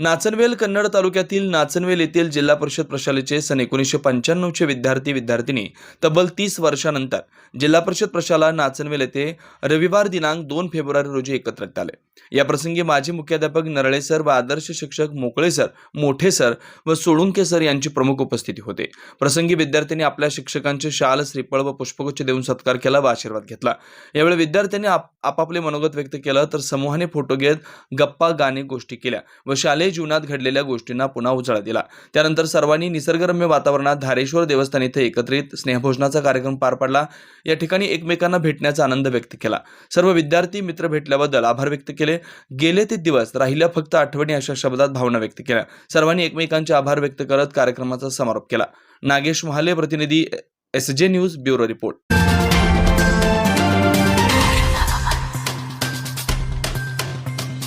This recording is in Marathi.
नाचनवेल कन्नड तालुक्यातील नाचनवेल येथील जिल्हा परिषद प्रशालेचे सन एकोणीसशे पंच्याण्णवचे विद्यार्थी विद्यार्थिनी तब्बल तीस वर्षानंतर जिल्हा परिषद प्रशाला नाचनवेल येथे रविवार दिनांक दोन फेब्रुवारी रोजी एकत्रित आले या प्रसंगी माजी मुख्याध्यापक नरळे सर व आदर्श शिक्षक मोकळे सर मोठे सर व सोळुंके सर यांची प्रमुख उपस्थिती होते. प्रसंगी विद्यार्थ्यांनी आपल्या शिक्षकांचे शाल श्रीफळ व पुष्पगुच्छ देऊन सत्कार केला व आशीर्वाद घेतला. यावेळी विद्यार्थ्यांनी आप आपापले मनोगत व्यक्त केलं तर समूहाने फोटो घेत गप्पा गाणे गोष्टी केल्या व शालेय जीवनात घडलेल्या गोष्टींना पुन्हा उजाळा दिला. त्यानंतर सर्वांनी निसर्गरम्य वातावरणात धारेश्वर देवस्थान इथे एकत्रित स्नेहभोजनाचा कार्यक्रम पार पडला. या ठिकाणी एकमेकांना भेटण्याचा आनंद व्यक्त केला. सर्व विद्यार्थी मित्र भेटल्याबद्दल आभार व्यक्त केले. गेले ते दिवस राहिल्या फक्त आठवणी अशा शब्दात भावना व्यक्त केल्या. सर्वांनी एकमेकांचे आभार व्यक्त करत कार्यक्रमाचा समारोप केला. नागेश महाले प्रतिनिधी एस जे न्यूज ब्युरो रिपोर्ट.